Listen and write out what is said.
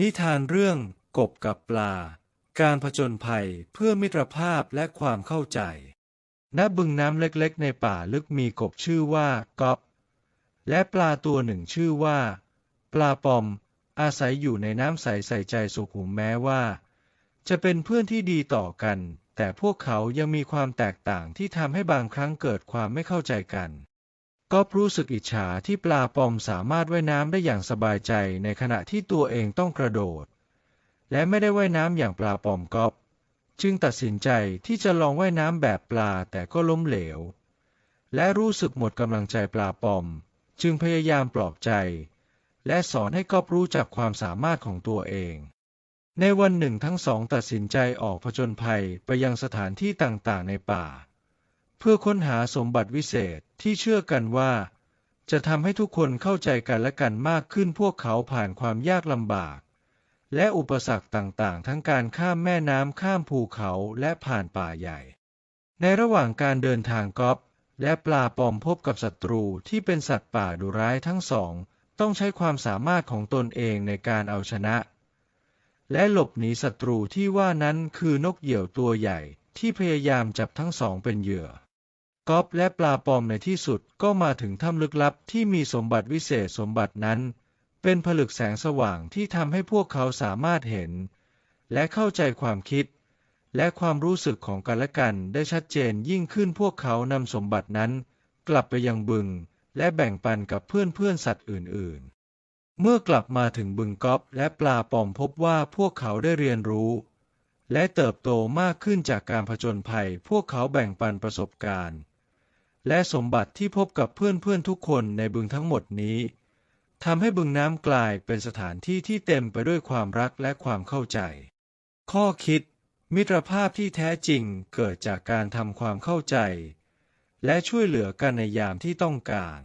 นิทานเรื่องกบกับปลา การผจญภัยเพื่อมิตรภาพและความเข้าใจ ณ บึงน้ำเล็กๆ ในป่าลึกมีกบชื่อว่ากอบ และปลาตัวหนึ่งชื่อว่า ปลาปอม อาศัยอยู่ในน้ำใสใส่ใจสุขุมแม้ว่า จะเป็นเพื่อนที่ดีต่อกัน แต่พวกเขายังมีความแตกต่างที่ทำให้บางครั้งเกิดความไม่เข้าใจกัน ก็รู้สึกอิจฉาที่ปลาปอมสามารถว่ายน้ำได้อย่างสบายใจในขณะที่ตัวเองต้องกระโดด และไม่ได้ว่ายน้ำอย่างปลาปอมก๊อบจึงตัดสินใจที่จะลองว่ายน้ำแบบปลาแต่ก็ล้มเหลว และรู้สึกหมดกำลังใจปลาปอม จึงพยายามปลอบใจ และสอนให้ก๊อบรู้จักความสามารถของตัวเอง ในวันหนึ่งทั้งสองตัดสินใจออกผจญภัยไปยังสถานที่ต่างๆในป่า เพื่อค้นหาสมบัติวิเศษที่เชื่อกันว่า จะทำให้ทุกคนเข้าใจกันและกันมากขึ้นพวกเขาผ่านความยากลำบาก และอุปสรรคต่างๆ ทั้งการข้ามแม่น้ำข้ามภูเขาและผ่านป่าใหญ่ ในระหว่างการเดินทางก๊อฟและปลาปอมพบกับศัตรูที่เป็นสัตว์ป่าดุร้ายทั้งสอง ต้องใช้ความสามารถของตนเองในการเอาชนะ และหลบหนีศัตรูที่ว่านั้นคือนกเหยี่ยวตัวใหญ่ที่พยายามจับทั้งสองเป็นเหยื่อ ก๊อฟและปลาปอมในที่สุดก็มาถึงถ้ำลึกลับที่มีสมบัติวิเศษสมบัตินั้น เป็นผลึกแสงสว่างที่ทำให้พวกเขาสามารถเห็น และเข้าใจความคิด และความรู้สึกของกันและกันได้ชัดเจนยิ่งขึ้นพวกเขานำสมบัตินั้น กลับไปยังบึง และแบ่งปันกับเพื่อนเพื่อนสัตว์อื่น ๆ เมื่อกลับมาถึงบึงก๊อฟและปลาปอมพบว่าพวกเขาได้เรียนรู้ และเติบโตมากขึ้นจากการผจญภัย พวกเขาแบ่งปันประสบการณ์ และสมบัติที่พบกับเพื่อนๆทุกคนในบึงทั้งหมดนี้ทำให้บึงน้ำกลายเป็นสถานที่ที่เต็มไปด้วยความรักและความเข้าใจ ข้อคิด มิตรภาพที่แท้จริงเกิดจากการทำความเข้าใจ และช่วยเหลือกันในยามที่ต้องการ